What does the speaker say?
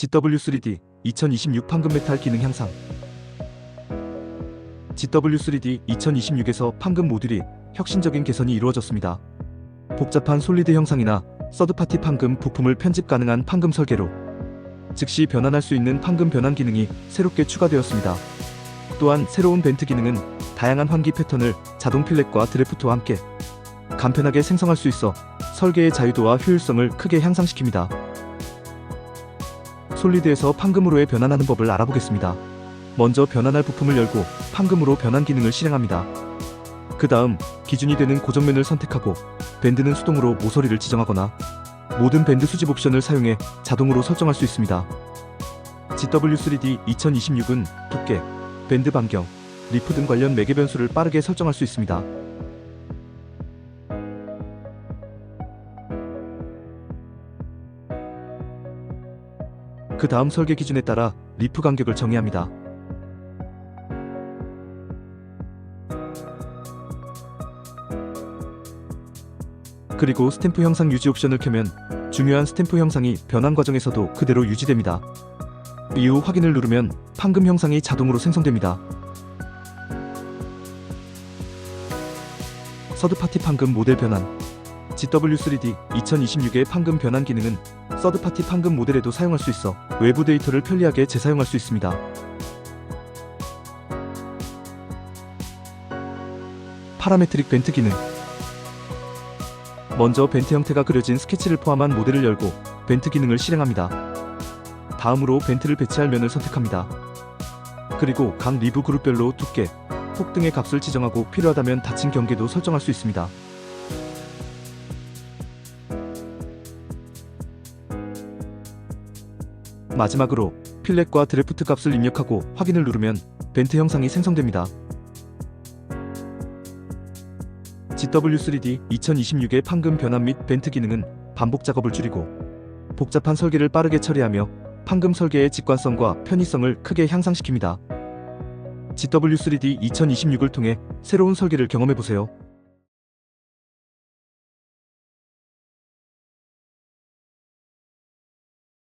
GW3D 2026 판금 메탈 기능 향상 GW3D 2026에서 판금 모듈이 혁신적인 개선이 이루어졌습니다. 복잡한 솔리드 형상이나 서드파티 판금 부품을 편집 가능한 판금 설계로 즉시 변환할 수 있는 판금 변환 기능이 새롭게 추가되었습니다. 또한 새로운 벤트 기능은 다양한 환기 패턴을 자동 필렛과 드래프트와 함께 간편하게 생성할 수 있어 설계의 자유도와 효율성을 크게 향상시킵니다. 솔리드에서 판금으로의 변환하는 법을 알아보겠습니다. 먼저 변환할 부품을 열고 판금으로 변환 기능을 실행합니다. 그 다음 기준이 되는 고정면을 선택하고 밴드는 수동으로 모서리를 지정하거나 모든 밴드 수집 옵션을 사용해 자동으로 설정할 수 있습니다. GW3D 2026은 두께, 밴드 반경, 리프 등 관련 매개 변수를 빠르게 설정할 수 있습니다. 그 다음 설계 기준에 따라 리프 간격을 정의합니다. 그리고 스탬프 형상 유지 옵션을 켜면 중요한 스탬프 형상이 변환 과정에서도 그대로 유지됩니다. 이후 확인을 누르면 판금 형상이 자동으로 생성됩니다. 서드파티 판금 모델 변환 GW3D 2026의 판금 변환 기능은 서드파티 판금 모델에도 사용할 수 있어 외부 데이터를 편리하게 재사용할 수 있습니다. 파라메트릭 벤트 기능 먼저 벤트 형태가 그려진 스케치를 포함한 모델을 열고 벤트 기능을 실행합니다. 다음으로 벤트를 배치할 면을 선택합니다. 그리고 각 리브 그룹별로 두께, 폭 등의 값을 지정하고 필요하다면 닫힌 경계도 설정할 수 있습니다. 마지막으로 필렛과 드래프트 값을 입력하고 확인을 누르면 벤트 형상이 생성됩니다. GW3D 2026의 판금 변환 및 벤트 기능은 반복 작업을 줄이고 복잡한 설계를 빠르게 처리하며 판금 설계의 직관성과 편의성을 크게 향상시킵니다. GW3D 2026을 통해 새로운 설계를 경험해보세요.